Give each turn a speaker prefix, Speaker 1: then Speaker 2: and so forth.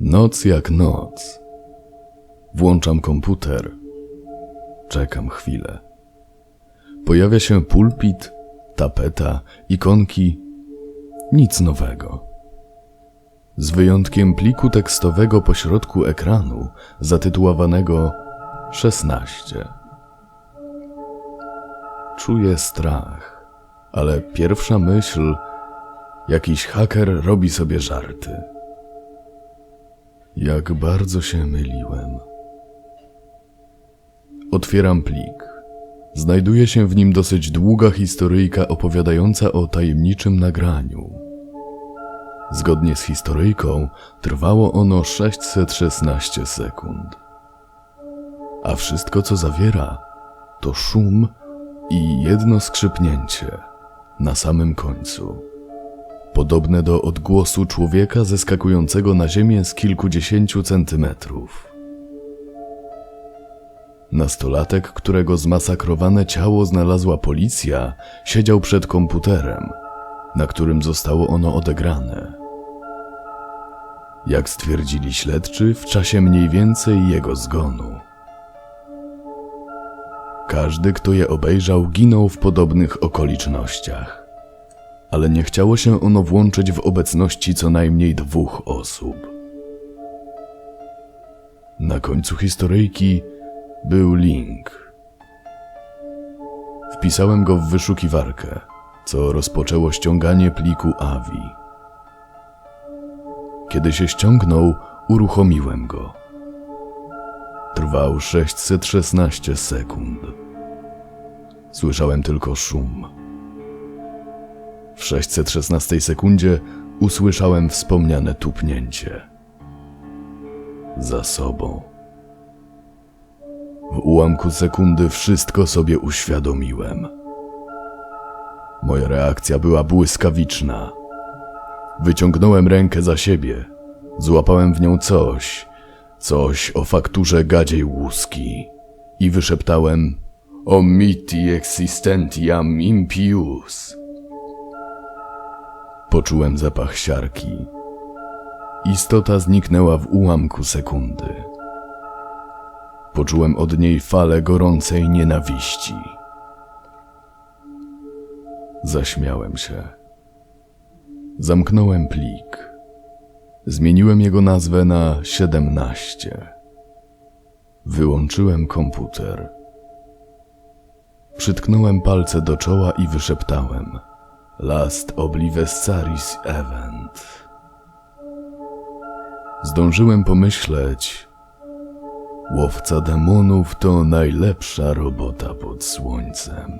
Speaker 1: Noc jak noc. Włączam komputer. Czekam chwilę. Pojawia się pulpit, tapeta, ikonki. Nic nowego. Z wyjątkiem pliku tekstowego pośrodku ekranu, zatytułowanego 16. Czuję strach, ale pierwsza myśl: jakiś haker robi sobie żarty. Jak bardzo się myliłem. Otwieram plik. Znajduje się w nim dosyć długa historyjka opowiadająca o tajemniczym nagraniu. Zgodnie z historyjką trwało ono 616 sekund. A wszystko, co zawiera, to szum i jedno skrzypnięcie na samym końcu podobne do odgłosu człowieka zeskakującego na ziemię z kilkudziesięciu centymetrów. Nastolatek, którego zmasakrowane ciało znalazła policja, siedział przed komputerem, na którym zostało ono odegrane. Jak stwierdzili śledczy, w czasie mniej więcej jego zgonu. Każdy, kto je obejrzał, ginął w podobnych okolicznościach ale nie chciało się ono włączyć w obecności co najmniej dwóch osób. Na końcu historyjki był link. Wpisałem go w wyszukiwarkę, co rozpoczęło ściąganie pliku AVI. Kiedy się ściągnął, uruchomiłem go. Trwał 616 sekund. Słyszałem tylko szum. W 616 sekundzie usłyszałem wspomniane tupnięcie. Za sobą. W ułamku sekundy wszystko sobie uświadomiłem. Moja reakcja była błyskawiczna. Wyciągnąłem rękę za siebie, złapałem w nią coś, coś o fakturze gadziej łuski i wyszeptałem Omiti existentiam impius. Poczułem zapach siarki. Istota zniknęła w ułamku sekundy. Poczułem od niej falę gorącej nienawiści. Zaśmiałem się. Zamknąłem plik. Zmieniłem jego nazwę na 17. Wyłączyłem komputer. Przytknąłem palce do czoła i wyszeptałem – Last Oblivesaris Event. Zdążyłem pomyśleć, łowca demonów to najlepsza robota pod słońcem.